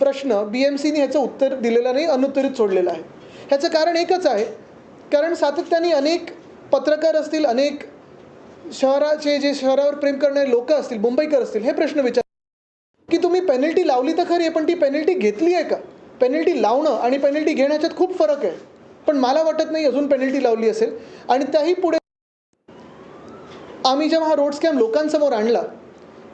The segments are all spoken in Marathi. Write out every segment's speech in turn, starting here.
प्रश्न बी एम सीने ह्याचं उत्तर दिलेलं नाही अनुत्तरित सोडलेलं आहे. ह्याचं कारण एकच आहे कारण सातत्याने अनेक पत्रकार असतील अनेक शहराचे जे शहरावर प्रेम करणारे लोक असतील मुंबईकर असतील हे प्रश्न विचार की तुम्ही पेनल्टी लावली तर खरी आहे पण ती पेनल्टी घेतली आहे का? पेनल्टी लावणं आणि पेनल्टी घेण्याच्यात खूप फरक आहे. पण मला वाटत नाही अजून पेनल्टी लावली असेल. आणि त्याही पुढे आम्ही जेव्हा हा रोड स्कॅम लोकांसमोर आणला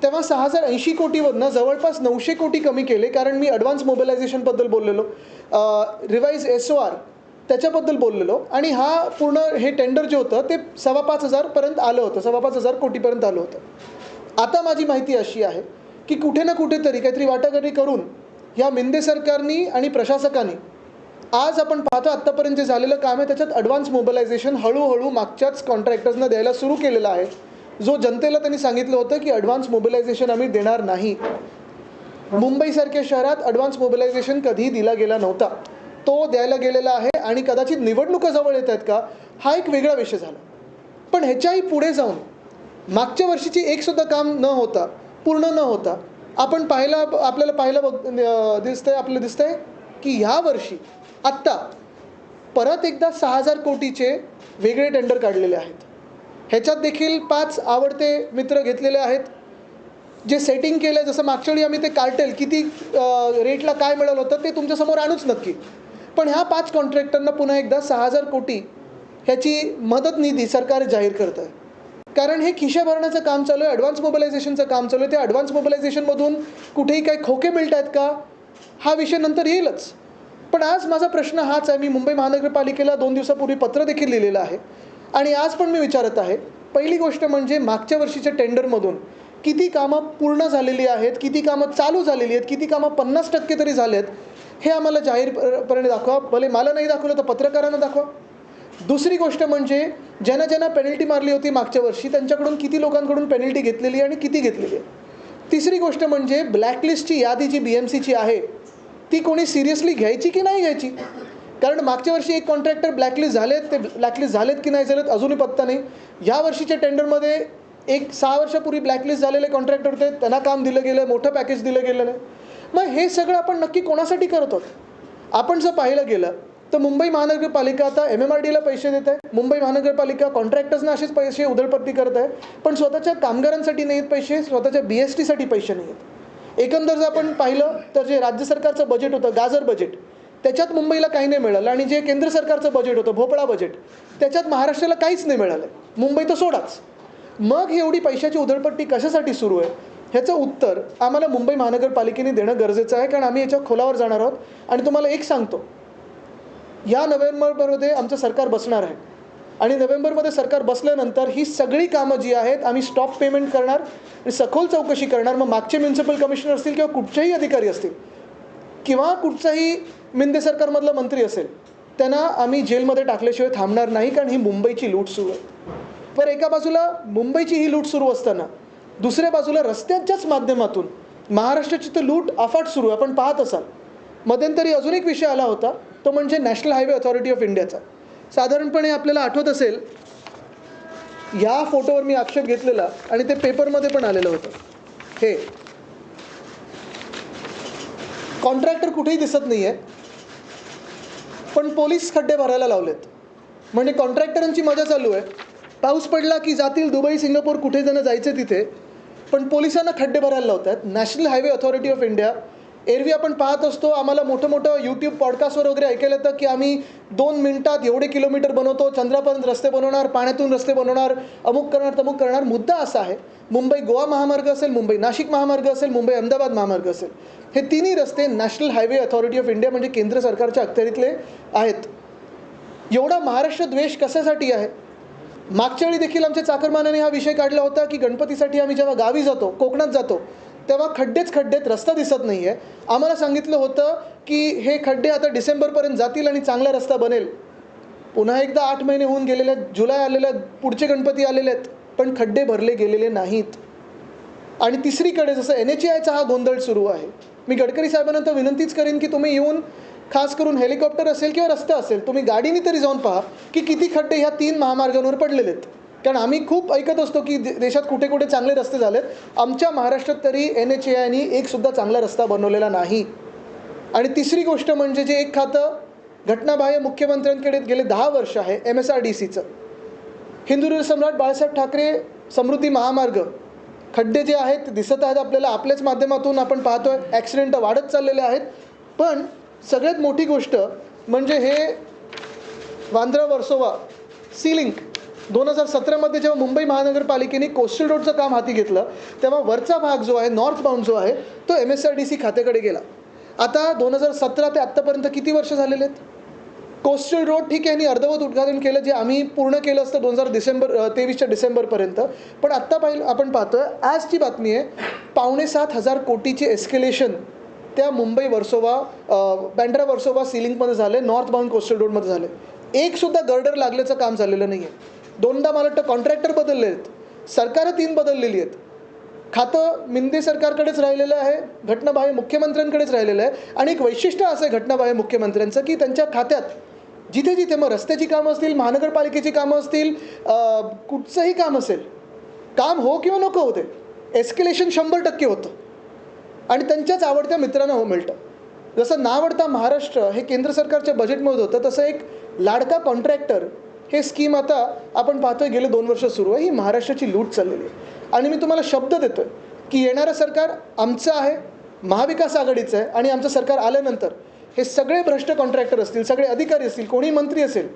तेव्हा सहा हजार ऐंशी कोटीवरनं जवळपास नऊशे कोटी कमी केले कारण मी ॲडव्हान्स मोबिलायझेशनबद्दल बोललेलो. रिवाईज एस ओ आर त्याच्याबद्दल बोललेलो. आणि हा पूर्ण हे टेंडर जे होतं ते सव्वा पाच हजारपर्यंत आलं होतं सव्वा पाच हजार कोटीपर्यंत आलं होतं. आता माझी माहिती अशी आहे की कुठे ना कुठेतरी काहीतरी वाटाघाटी करून ह्या मिंदे सरकारनी आणि प्रशासकांनी आज आपण पाहतो आत्तापर्यंत जे झालेलं काम आहे त्याच्यात ॲडव्हान्स मोबिलायझेशन हळूहळू मागच्याच कॉन्ट्रॅक्टर्सना द्यायला सुरू केलेलं आहे. जो जनतेला त्यांनी सांगितलं होतं की ॲडव्हान्स मोबिलायझेशन आम्ही देणार नाही. मुंबईसारख्या शहरात ॲडव्हान्स मोबिलायझेशन कधीही दिला गेला नव्हता. तो द्यायला गेलेला आहे आणि कदाचित निवडणुका जवळ येत आहेत का हा एक वेगळा विषय झाला. पण ह्याच्याही पुढे जाऊन मागच्या वर्षीची एकसुद्धा काम न होता पूर्ण न होता आपण पाहायला आपल्याला पाहायला बघ दिसतंय आपल्याला दिसतंय की ह्या वर्षी आत्ता परत एकदा सहा हजार कोटीचे वेगळे टेंडर काढलेले आहेत. ह्याच्यात देखील पाच आवडते मित्र घेतलेले आहेत. जे सेटिंग केलं आहे जसं मागच्या वेळी आम्ही ते कार्टेल किती रेटला काय मिळालं होतं ते तुमच्यासमोर आणूच नक्की. पण ह्या पाच कॉन्ट्रॅक्टरना पुन्हा एकदा सहा हजार कोटी ह्याची मदत निधी सरकार जाहीर करतं आहे कारण हे खिशा भरण्याचं काम चालू आहे ॲडव्हान्स मोबिलायझेशनचं काम चालू आहे. त्या ॲडव्हान्स मोबिलायझेशनमधून कुठेही काही खोके मिळत आहेत का? हा विषय नंतर येईलच. पण आज माझा प्रश्न हाच आहे. मी मुंबई महानगरपालिकेला दोन दिवसापूर्वी पत्र देखील लिहिलेलं आहे. आणि आज पण मी विचारत आहे पहिली गोष्ट म्हणजे मागच्या वर्षीच्या टेंडरमधून किती कामं पूर्ण झालेली आहेत किती कामं चालू झालेली आहेत किती कामं पन्नास टक्के तरी झाले आहेत हे आम्हाला जाहीरपणे दाखवा. भले मला नाही दाखवलं तर पत्रकारांना दाखवा. दुसरी गोष्ट म्हणजे ज्यांना ज्यांना पेनल्टी मारली होती मागच्या वर्षी त्यांच्याकडून किती लोकांकडून पेनल्टी घेतलेली आहे आणि किती घेतलेली आहे? तिसरी गोष्ट म्हणजे ब्लॅकलिस्टची यादी जी बी एम सीची आहे ती कोणी सिरियसली घ्यायची की नाही घ्यायची? कारण मागच्या वर्षी एक कॉन्ट्रॅक्टर ब्लॅकलिस्ट झालेत ते ब्लॅकलिस्ट झालेत की नाही झालेत अजूनही पत्ता नाही. या वर्षीच्या टेंडरमध्ये एक सहा वर्षापूर्वी ब्लॅकलिस्ट झालेले कॉन्ट्रॅक्टर होते त्यांना काम दिलं गेलं मोठं पॅकेज दिलं गेलं मग हे सगळं आपण नक्की कोणासाठी करत आहोत? आपण जर पाहिलं गेलं तर मुंबई महानगरपालिका आता एम एम आर डीला पैसे देत आहे. मुंबई महानगरपालिका कॉन्ट्रॅक्टर्सना असेच पैसे उधळपट्टी करत आहे. पण स्वतःच्या कामगारांसाठी नाही आहेत पैसे स्वतःच्या बी एस टीसाठी पैसे नाही आहेत एकंदर जर आपण पाहिलं तर जे राज्य सरकारचं बजेट होतं गाजर बजेट त्याच्यात मुंबईला काही नाही मिळालं आणि जे केंद्र सरकारचं बजेट होतं भोपळा बजेट त्याच्यात महाराष्ट्राला काहीच नाही मिळालं. मुंबई तर सोडाच. मग ही एवढी पैशाची उधळपट्टी कशासाठी सुरू आहे? ह्याचं उत्तर आम्हाला मुंबई महानगरपालिकेने देणं गरजेचं आहे कारण आम्ही याच्या खोलावर जाणार आहोत. आणि तुम्हाला एक सांगतो. या नोव्हेंबरमध्ये आमचं सरकार बसणार आहे. आणि नोव्हेंबरमध्ये सरकार बसल्यानंतर ही सगळी कामं जी आहेत आम्ही स्टॉप पेमेंट करणार आणि सखोल चौकशी करणार. मग मागचे म्युन्सिपल कमिशनर असतील किंवा कुठचेही अधिकारी असतील किंवा कुठचाही मिंदे सरकारमधला मंत्री असेल त्यांना आम्ही जेलमध्ये टाकल्याशिवाय थांबणार नाही कारण ही मुंबईची लूट सुरू आहे. पण एका बाजूला मुंबईची ही लूट सुरू असताना दुसऱ्या बाजूला रस्त्यांच्याच माध्यमातून महाराष्ट्राची तर लूट अफाट सुरू आहे. आपण पाहत असाल मध्यंतरी अजून एक विषय आला होता तो म्हणजे नॅशनल हायवे अथॉरिटी ऑफ इंडियाचा. साधारणपणे आपल्याला आठवत असेल या फोटोवर मी आक्षेप घेतलेला आणि ते पेपरमध्ये पण आलेलं होतं. हे कॉन्ट्रॅक्टर कुठेही दिसत नाही आहे पण पोलीस खड्डे भरायला लावलेत. म्हणजे कॉन्ट्रॅक्टरांची मजा चालू आहे. पाऊस पडला की जातील दुबई सिंगापूर कुठे जण जायचं तिथे. पण पोलिसांना खड्डे भरायला लावतात national highway authority of India एरवी आपण पाहत असतो आम्हाला मोठं मोठं यूट्यूब पॉडकास्टवर वगैरे ऐकायला येतं की आम्ही दोन मिनटात एवढे किलोमीटर बनवतो चंद्रापर्यंत रस्ते बनवणार पाण्यातून रस्ते बनवणार अमुक करणार तमुक करणार. मुद्दा असा आहे मुंबई गोवा महामार्ग असेल मुंबई नाशिक महामार्ग असेल मुंबई अहमदाबाद महामार्ग असेल हे तिन्ही रस्ते national highway authority of India म्हणजे केंद्र सरकारच्या अखत्यारीतले आहेत. एवढा महाराष्ट्र द्वेष कशासाठी आहे? मागच्या वेळी देखील आमच्या चाकरमानाने हा विषय काढला होता की गणपतीसाठी आम्ही जेव्हा गावी जातो कोकणात जातो तेव्हा खड्डेच खड्डेत रस्ता दिसत नाही आहे आम्हाला सांगितलं होतं की हे खड्डे आता डिसेंबरपर्यंत जातील आणि चांगला रस्ता बनेल. पुन्हा एकदा आठ महिने होऊन गेलेले आहेत जुलै आलेले आहेत पुढचे गणपती आलेले आहेत पण खड्डे भरले गेलेले नाहीत. आणि तिसरीकडे जसं एन एच आयचा हा गोंधळ सुरू आहे. मी गडकरी साहेबांना तर विनंतीच करेन की तुम्ही येऊन खास करून हेलिकॉप्टर असेल किंवा रस्ता असेल तुम्ही गाडीने तरी जाऊन पहा की किती खड्डे ह्या तीन महामार्गांवर पडलेले आहेत. कारण आम्ही खूप ऐकत असतो की दे- देशात कुठे कुठे चांगले रस्ते झालेत. आमच्या महाराष्ट्रात तरी एन एच ए आयनी एकसुद्धा चांगला रस्ता बनवलेला नाही. आणि तिसरी गोष्ट म्हणजे जे एक खातं घटनाबाह्य मुख्यमंत्र्यांकडे गेले दहा वर्ष आहे एम एस आर डी सीचं हिंदू सम्राट बाळासाहेब ठाकरे समृद्धी महामार्ग. खड्डे जे आहेत ते दिसत आहेत आपल्याला आपल्याच माध्यमातून आपण पाहतोय ॲक्सिडेंट वाढत चाललेले आहेत. पण सगळ्यात मोठी गोष्ट म्हणजे हे वांद्रा वर्सोवा सी लिंक दोन हजार सतरामध्ये जेव्हा मुंबई महानगरपालिकेने कोस्टल रोडचं काम हाती घेतलं तेव्हा वरचा भाग जो आहे नॉर्थ बाउंड जो आहे तो M S R D C खात्याकडे गेला. आता दोन हजार सतरा ते आत्तापर्यंत किती वर्ष झालेले आहेत? कोस्टल रोड ठीक आहे यांनी अर्धवत उद्घाटन केलं जे आम्ही पूर्ण केलं असतं दोन हजार डिसेंबर तेवीसच्या डिसेंबरपर्यंत पण आत्ता पाहिलं आपण पाहतोय आजची बातमी आहे पावणे सात हजार कोटीचे एस्केलेशन त्या मुंबई वर्सोवा बँड्रा वर्सोवा सिलिंगमध्ये झाले नॉर्थ बाउंड कोस्टल रोडमध्ये झाले. एकसुद्धा गर्डर लागल्याचं काम झालेलं नाही आहे दोनदा मला वाटतं कॉन्ट्रॅक्टर बदलले आहेत. सरकारं तीन बदललेली आहेत. खातं मिंदे सरकारकडेच राहिलेलं आहे घटनाबाह्य मुख्यमंत्र्यांकडेच राहिलेलं आहे. आणि एक वैशिष्ट्य असं आहे घटनाबाह्य मुख्यमंत्र्यांचं की त्यांच्या खात्यात जिथे जिथे मग रस्त्याची कामं असतील महानगरपालिकेची कामं असतील कुठचंही काम असेल काम हो किंवा नको होते एस्केलेशन शंभर टक्के होतं. आणि त्यांच्याच आवडत्या मित्रांना हो मिळतं. जसं नावडता महाराष्ट्र हे केंद्र सरकारच्या बजेटमध्ये होतं तसं एक लाडका कॉन्ट्रॅक्टर हे स्कीम आता आपण पाहतोय गेले दोन वर्ष सुरू आहे. ही महाराष्ट्राची लूट चाललेली आहे. आणि मी तुम्हाला शब्द देतोय की येणारं सरकार आमचं आहे महाविकास आघाडीचं आहे आणि आमचं सरकार आल्यानंतर हे सगळे भ्रष्ट कॉन्ट्रॅक्टर असतील सगळे अधिकारी असतील कोणी मंत्री असेल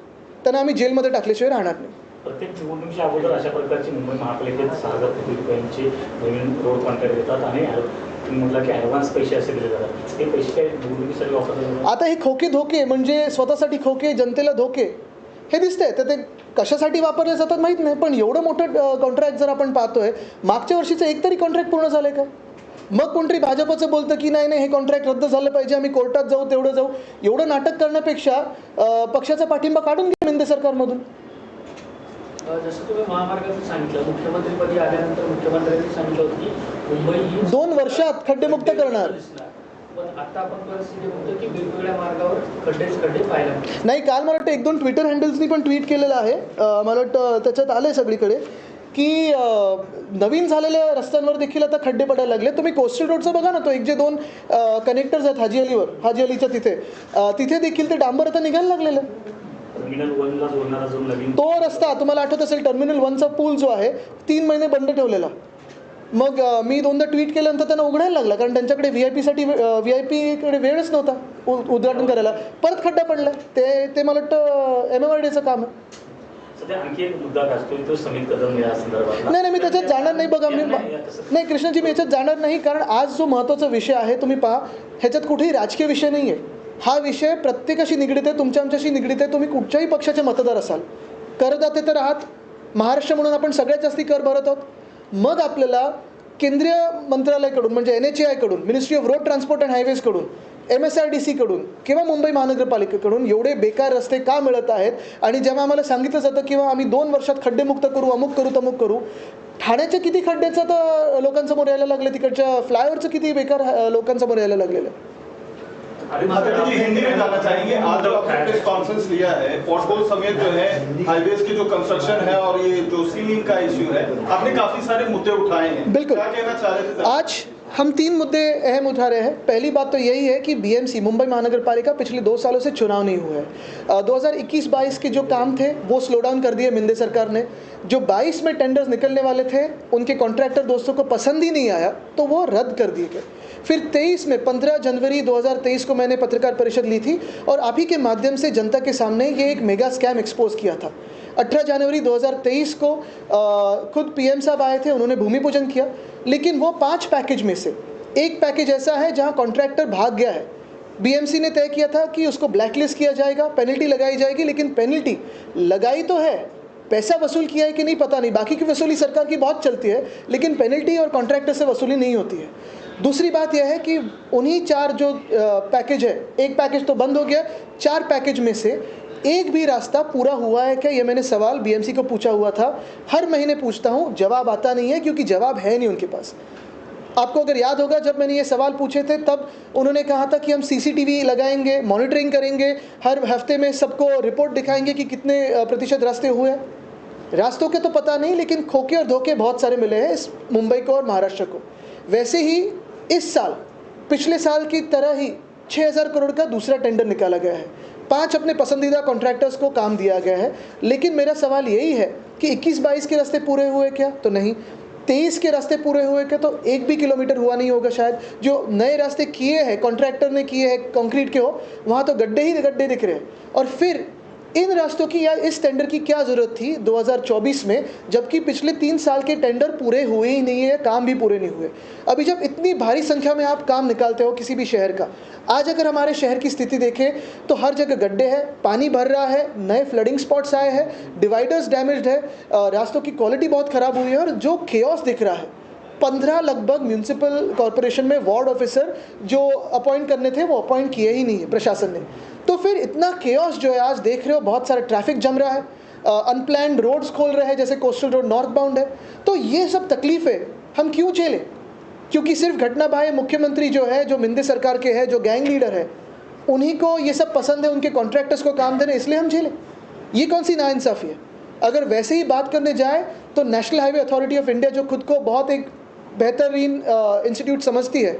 त्यांना आम्ही जेलमध्ये टाकल्याशिवाय राहणार नाही. प्रत्येक निवडणुकीच्या अगोदर अशा प्रकारची मुंबई महापालिकेत सहा हजार कोटी रुपयांची नवीन रोड कॉन्ट्रॅक्ट देतात आणि म्हटलं की ॲडव्हान्स पैसे असे दिले जातात. ते पैसे काय निवडणुकीसाठी वापरले जातात? आता हे खोके धोके म्हणजे स्वतःसाठी खोके जनतेला धोके हे दिसतंय. तर ते कशासाठी वापरले जातात माहीत नाही पण एवढं मोठं कॉन्ट्रॅक्ट जर आपण पाहतोय मागच्या वर्षीचं एक तरी कॉन्ट्रॅक्ट पूर्ण झालं का? मग कोणतरी भाजपचं बोलतं की नाही नाही हे कॉन्ट्रॅक्ट रद्द झालं पाहिजे आम्ही कोर्टात जाऊ तेवढं जाऊ. एवढं नाटक करण्यापेक्षा पक्षाचा पाठिंबा काढून घ्या मिंदे सरकारमधून. अ, जसं तुम्ही महामार्गाचं सांगितलं मुख्यमंत्रीपदी आल्यानंतर मुख्यमंत्र्यांनी सांगितलं होतं की मुंबई दोन वर्षात खड्डेमुक्त करणार. नाही काल मला वाटतं एक दोन ट्विटर हँडल्सनी पण ट्विट केलेलं आहे. मला वाटतं त्याच्यात आलं आहे सगळीकडे की नवीन झालेल्या रस्त्यांवर देखील आता खड्डे पडायला लागले. तुम्ही कोस्टल रोडचं बघा ना तो एक जे दोन कनेक्टर्स आहेत हाजी अलीवर हाजी अलीच्या तिथे. तिथे देखील ते डांबर आता निघायला लागलेलं तो रस्ता तुम्हाला आठवत असेल टर्मिनल वनचा पूल जो आहे तीन महिने बंद ठेवलेला. मग मी दोनदा ट्विट केल्यानंतर त्यांना उघडायला लागला कारण त्यांच्याकडे व्ही आय पीसाठी व्ही आय पीकडे वेळच नव्हता उ- उद्घाटन करायला. परत खड्डा पडला. ते ते मला वाटतं एम एम आर डीचं काम आहे. नाही नाही मी त्याच्यात जाणार नाही. बघा मी नाही कृष्णाजी मी याच्यात जाणार नाही कारण आज जो महत्त्वाचा विषय आहे तुम्ही पहा ह्याच्यात कुठेही राजकीय विषय नाही आहे. हा विषय प्रत्येकाशी निगडीत आहे तुमच्या आमच्याशी निगडीत आहे तुम्ही कुठच्याही पक्षाचे मतदार असाल. करदाते तर आहात. महाराष्ट्र म्हणून आपण सगळ्यात जास्ती कर भरत आहोत. मग आपल्याला केंद्रीय मंत्रालयाकडून म्हणजे N H आयकडून ministry of road transport and हायवेजकडून M S R D सीकडून किंवा मुंबई महानगरपालिकेकडून एवढे बेकार रस्ते का मिळत आहेत? आणि जेव्हा आम्हाला सांगितलं जातं किंवा आम्ही दोन वर्षात खड्डेमुक्त करू अमुक करू तमुक करू ठाण्याच्या किती खड्ड्याचं तर लोकांसमोर यायला लागलं तिकडच्या फ्लायओव्हरचं किती बेकार लोकांसमोर यायला लागलेलं आहे? आदित्य जी हिंदी में जाना चाहेंगे। आज जो आपने प्रेस कॉन्फ्रेंस लिया है पोर्टबोल समेत जो है हाईवेज की जो कंस्ट्रक्शन है और ये जो सीलिंग का इश्यू है आपने काफ़ी सारे मुद्दे उठाए हैं। बिल्कुल। क्या कहना चाह रहे थे आज हम तीन मुद्दे अहम उठा रहे हैं। पहली बात तो यही है कि बीएमसी मुंबई महानगर पालिका पिछले दो सालों से चुनाव नहीं हुआ है। दो हज़ार इक्कीस बाईस के जो काम थे, वो स्लो डाउन कर दिए मिंदे सरकार ने। जो 22 में टेंडर्स निकलने वाले थे, उनके कॉन्ट्रैक्टर दोस्तों को पसंद ही नहीं आया तो वो रद्द कर दिए गए। फिर 23 में 15 जनवरी 2023 को मैंने पत्रकार परिषद ली थी, और आप ही के माध्यम से जनता के सामने ये एक मेगा स्कैम एक्सपोज किया था। 18 जनवरी 2023 को अ, खुद पीएम साहब आए थे उन्होंने भूमि पूजन किया। लेकिन वो पाँच पैकेज में से एक पैकेज ऐसा है जहाँ कॉन्ट्रैक्टर भाग गया है। बीएमसी ने तय किया था कि उसको ब्लैकलिस्ट किया जाएगा पेनल्टी लगाई जाएगी लेकिन पेनल्टी लगाई तो है पैसा वसूल किया है कि नहीं पता नहीं बाकी की वसूली सरकार की बहुत चलती है लेकिन पेनल्टी और कॉन्ट्रैक्टर से वसूली नहीं होती है। दूसरी बात यह है कि उन्हीं चार जो पैकेज है एक पैकेज तो बंद हो गया चार पैकेज में से एक भी रास्ता पूरा हुआ है क्या? ये मैंने सवाल बीएमसी को पूछा हुआ था। हर महीने पूछता हूँ, जवाब आता नहीं है क्योंकि जवाब है नहीं उनके पास। आपको अगर याद होगा, जब मैंने ये सवाल पूछे थे, तब उन्होंने कहा था कि हम सीसीटीवी लगाएँगे, मॉनिटरिंग करेंगे, हर हफ़्ते में सबको रिपोर्ट दिखाएँगे कि कितने प्रतिशत रास्ते हुए हैं। रास्तों के तो पता नहीं, लेकिन खोके और धोखे बहुत सारे मिले हैं इस मुंबई को और महाराष्ट्र को। वैसे ही इस साल, पिछले साल की तरह ही छः हज़ार करोड़ का दूसरा टेंडर निकाला गया है। पाँच अपने पसंदीदा कॉन्ट्रैक्टर्स को काम दिया गया है, लेकिन मेरा सवाल यही है कि 21-22 के रास्ते पूरे हुए क्या? तो नहीं। तेईस के रास्ते पूरे हुए क्या? तो एक भी किलोमीटर हुआ नहीं होगा शायद। जो नए रास्ते किए हैं कॉन्ट्रैक्टर ने किए हैं कंक्रीट के हो, वहाँ तो गड्ढे ही गड्ढे दिख रहे हैं। और फिर इन रास्तों की या इस टेंडर की क्या ज़रूरत थी 2024 में, जबकि पिछले तीन साल के टेंडर पूरे हुए ही नहीं है, काम भी पूरे नहीं हुए। अभी जब इतनी भारी संख्या में आप काम निकालते हो किसी भी शहर का, आज अगर हमारे शहर की स्थिति देखें तो हर जगह गड्ढे हैं, पानी भर रहा है, नए फ्लडिंग स्पॉट्स आए हैं डिवाइडर्स डैमेज है रास्तों की क्वालिटी बहुत ख़राब हुई है, और जो केओस दिख रहा है, पंद्रह लगभग म्यूनसिपल कॉरपोरेशन में वार्ड ऑफिसर जो अपॉइंट करने थे, वो अपॉइंट किए ही नहीं है, प्रशासन ने। तो फिर इतना केओस जो है आज देख रहे हो, बहुत सारा ट्रैफ़िक जम रहा है। अनप्लैंड रोड्स खोल रहे हैं, जैसे कोस्टल रोड नॉर्थ बाउंड है। तो ये सब तकलीफ़ें हम क्यों झेलें? क्योंकि सिर्फ़ घटना भाई, मुख्यमंत्री जो है, जो मिंदे सरकार के हैं, जो गैंग लीडर है, उन्हीं को ये सब पसंद है, उनके कॉन्ट्रैक्टर्स को काम देने, इसलिए हम झेलें। ये कौन सी नाइंसाफ़ी है? अगर वैसे ही बात करने जाए तो national highway authority of India जो खुद को बहुत एक बेहतरीन इंस्टीट्यूट समझती है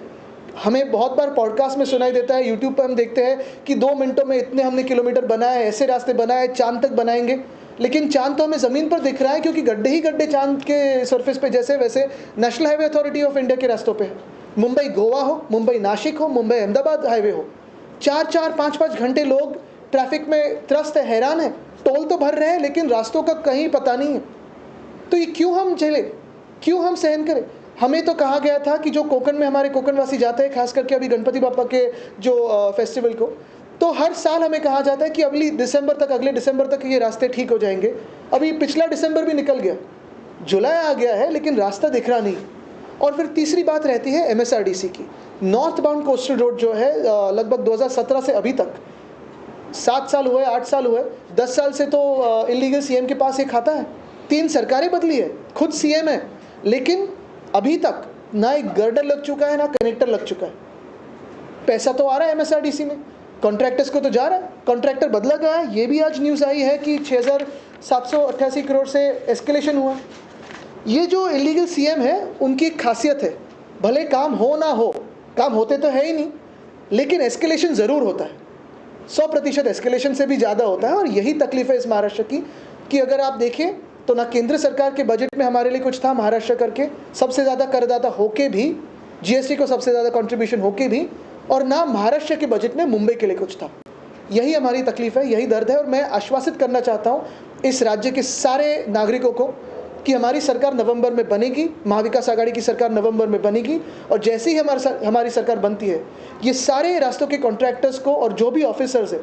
हमें बहुत बार पॉडकास्ट में सुनाई देता है यूट्यूब पर हम देखते हैं कि दो मिनटों में इतने हमने किलोमीटर बनाए, ऐसे रास्ते बनाए, चाँद तक बनाएँगे। लेकिन चाँद तो हमें ज़मीन पर दिख रहा है क्योंकि गड्ढे ही गड्ढे चाँद के सरफेस पे जैसे वैसे national highway authority of India के रास्तों पे है। मुंबई गोवा हो, मुंबई नासिक हो, मुंबई अहमदाबाद हाईवे हो। चार चार, पाँच पाँच घंटे लोग ट्रैफ़िक में त्रस्त है हैरान है। टोल तो भर रहे हैं, लेकिन रास्तों का कहीं पता नहीं है। तो ये क्यों हम झेले? क्यों हम सहन करें? हमें तो कहा गया था कि जो कोकण में हमारे कोकणवासी जाते हैं, खास करके अभी गणपति बापा के जो फेस्टिवल को तो हर साल हमें कहा जाता है कि अगली दिसंबर तक, अगले दिसंबर तक ये रास्ते ठीक हो जाएँगे। अभी पिछला दिसंबर भी निकल गया। जुलाई आ गया है, लेकिन रास्ता दिख रहा नहीं। और फिर तीसरी बात रहती है एमएसआरडीसी की। नॉर्थ बाउंड कोस्टल रोड जो है लगभग 2017 से अभी तक, सात साल हुए, आठ साल हुए, दस साल से तो इलीगल सीएम के पास ये खाता है। तीन सरकारें बदली है, खुद सीएम है, लेकिन अभी तक ना एक गर्डर लग चुका है, ना कनेक्टर लग चुका है। पैसा तो आ रहा है एमएसआरडीसी में। कॉन्ट्रैक्टर्स को तो जा रहा है। कॉन्ट्रैक्टर बदला गया है। ये भी आज न्यूज़ आई है कि छः हज़ार सात सौ अट्ठासी करोड़ से एस्केलेशन हुआ ये जो इलीगल सीएम है, उनकी एक खासियत है। भले काम हो ना हो, काम होते तो है ही नहीं, लेकिन एस्केलेशन ज़रूर होता है। सौ प्रतिशत एस्केलेशन से भी ज़्यादा होता है और यही तकलीफ़ है इस महाराष्ट्र की कि अगर आप देखें तो ना केंद्र सरकार के बजट में हमारे लिए कुछ था महाराष्ट्र करके। सबसे ज़्यादा करदाता होके भी जीएसटी को सबसे ज़्यादा कंट्रीब्यूशन होके भी और ना महाराष्ट्र के बजट में मुंबई के लिए कुछ था। यही हमारी तकलीफ़ है यही दर्द है और मैं आश्वासित करना चाहता हूँ इस राज्य के सारे नागरिकों को कि हमारी सरकार नवंबर में बनेगी महाविकास आघाड़ी की सरकार नवंबर में बनेगी और जैसे ही हमारे सर, हमारी सरकार बनती है ये सारे रास्तों के कॉन्ट्रैक्टर्स को और जो भी ऑफिसर्स हैं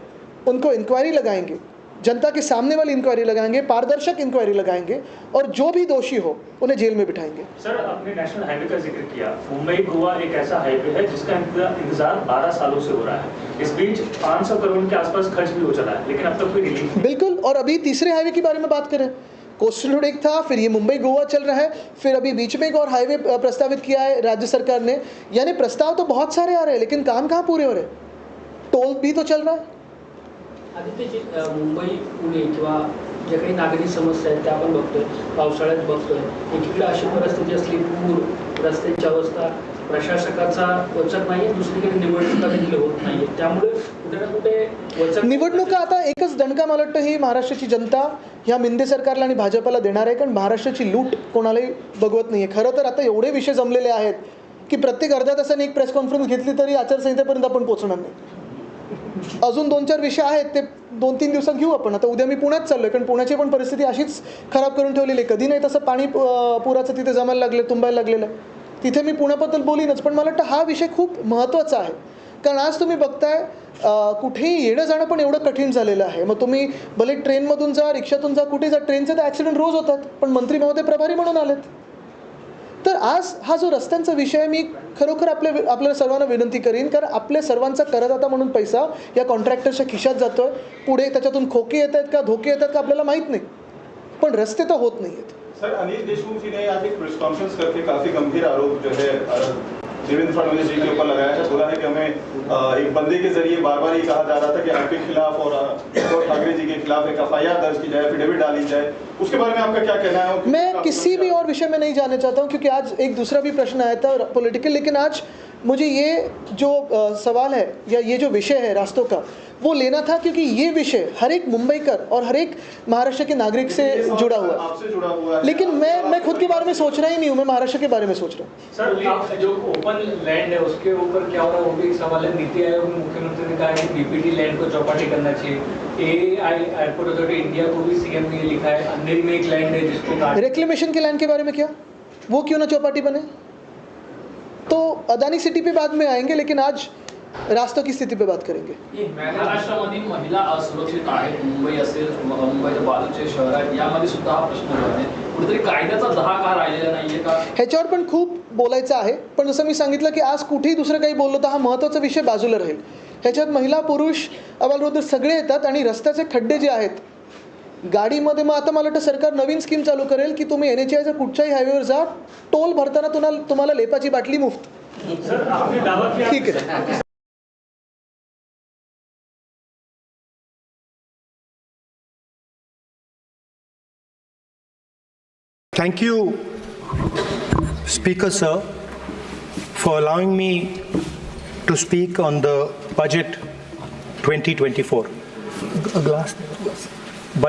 उनको इंक्वायरी लगाएँगे। जनता के सामने वाली इंक्वायरी लगाएँगे पारदर्शक इंक्वायरी लगाएँगे और जो भी दोषी हो उन्हें जेल में बिठाएँगे। सर आपने नेशनल हाईवे का ज़िक्र किया। मुंबई गोवा एक ऐसा हाईवे है जिसका इंतजार- इंतज़ार 12 सालों से हो रहा है। इस बीच 500 करोड़ के आसपास खर्च भी हो चला है लेकिन अब तक कोई रिलीफ बिल्कुल और अभी तीसरे हाईवे के बारे में बात करें। कोस्टल रोड एक था फिर ये मुंबई गोवा चल रहा है फिर अभी बीच में एक और हाईवे प्रस्तावित किया है राज्य सरकार ने। यानी प्रस्ताव तो बहुत सारे आ रहे हैं लेकिन काम कहाँ पूरे हो रहे टोल भी तो चल रहा है। मुंबई पुणे किंवा ज्या काही नागरी समस्या आहेत त्या आपण बघतोय. पावसाळ्यात बघतोय. एकीकडे अशी परिस्थिती असली पूर रस्त्यांची अवस्था प्रशासकाचा वचक नाही दुसरीकडे निवडणुका देखील होत नाही त्यामुळे कुठे ना कुठे वचक निवडणुका आता एकच दणका मला वाटतं ही महाराष्ट्राची जनता ह्या मिंदे सरकारला आणि भाजपला देणार आहे कारण महाराष्ट्राची लूट कोणालाही बघवत नाही आहे खरं तर आता एवढे विषय जमलेले आहेत की प्रत्येक अर्ध्या तासाने एक प्रेस कॉन्फरन्स घेतली तरी आचारसंहितेपर्यंत आपण पोहोचणार नाही. अजून दोन चार विषय आहेत ते दोन तीन दिवसात घेऊ आपण. आता उद्या मी पुण्यात चाललो आहे कारण पुण्याची पण परिस्थिती अशीच खराब करून ठेवलेली आहे. कधी नाही तसं पाणी पुराचं तिथे जमायला लागलं तुंबायला लागलेलं. आहे तिथे मी पुण्याबद्दल बोलीनच पण मला वाटतं हा विषय खूप महत्त्वाचा आहे. कारण आज तुम्ही बघताय कुठेही येणं जाणं पण एवढं कठीण झालेलं आहे. मग तुम्ही भले ट्रेनमधून जा रिक्षातून जा कुठे जा ट्रेनचे तर ॲक्सिडेंट रोज होतात. पण मंत्री महोदय प्रभारी म्हणून आलेत. तर आज हा जो रस्त्यांचा विषय मी खरोखर आपल्या आपल्या सर्वांना विनंती करीन कारण आपल्या सर्वांचा करदाता म्हणून पैसा या कॉन्ट्रॅक्टरच्या खिशात जातोय. पुढे त्याच्यातून खोके येत आहेत का धोके येतात का आपल्याला माहीत नाही. पण रस्ते तर होत नाही आहेत सर अनिल देशमुख जी ने आज एक प्रेस कॉन्फ्रेंस करके काफी गंभीर आरोप जो है देवेंद्र फडणवीस जी के ऊपर लगाया है बोला है कि हमें एक बंदे के ज़रिए बार बार ये कहा जा रहा था कि आपके खिलाफ और ठाकरे जी के खिलाफ एक एफ़ दर्ज की जाए एफिडेविट डाली जाए। उसके बारे में आपका क्या कहना है मैं किसी भी और विषय में नहीं जाना चाहता हूँ क्योंकि आज एक दूसरा भी प्रश्न आया था पोलिटिकल लेकिन आज मुझे ये जो सवाल है या ये जो विषय है रास्तों का वो लेना था क्योंकि ये विषय हर एक मुंबईकर और हर एक महाराष्ट्र के नागरिक से जुड़ा हुआ है। आपसे जुड़ा हुआ है। लेकिन मैं मैं खुद के बारे में सोच रहा ही नहीं हूँ मैं महाराष्ट्र के बारे में सोच रहा हूँ। सर जो ओपन लैंड है उसके ऊपर क्या हो रहा है? वो भी एक सवाल है। नीति आयोग में मुख्यमंत्री ने कहा है कि बीपीटी लैंड को चौपाटी करना चाहिए। A I airport authority India को भी सीएम ने लिखा है अंधेरी में एक लैंड है जिसको रिक्लेमेशन के लैंड के बारे में क्या? वो क्यों ना चौपाटी बने? तो अदानी सिटी पे बाद में आएँगे लेकिन आज रास्तों की स्थिति पे बात करेंगे। महाराष्ट्रामधील महिला असुरक्षित आहेत. मुंबई असेल म- मुंबईच्या बाजूचे शहर आहेत यामध्ये सुद्धा हा प्रश्न आहे. कुठेतरी कायद्याचा दहा का राहिलेला नाहीये का? ह्याच्यावर पण खूप बोलायचं आहे. पण जसं मी सांगितलं की आज कुठेही दुसरं काही बोललो तर हा महत्त्वाचा विषय बाजूला राहील. ह्याच्यात महिला पुरुष अबालवृद्ध सगळे येतात आणि रस्त्याचे खड्डे जे आहेत गाडीमध्ये मग आता मला वाटतं सरकार नवीन स्कीम चालू करेल की तुम्ही एन एच आयच्या कुठच्याही हायवेवर जा टोल भरताना तुम्हाला तुम्हाला लेपाची बाटली मुफ्त. ठीक आहे. Thank you, Speaker Sir, for allowing me to speak on the budget 2024. A glass.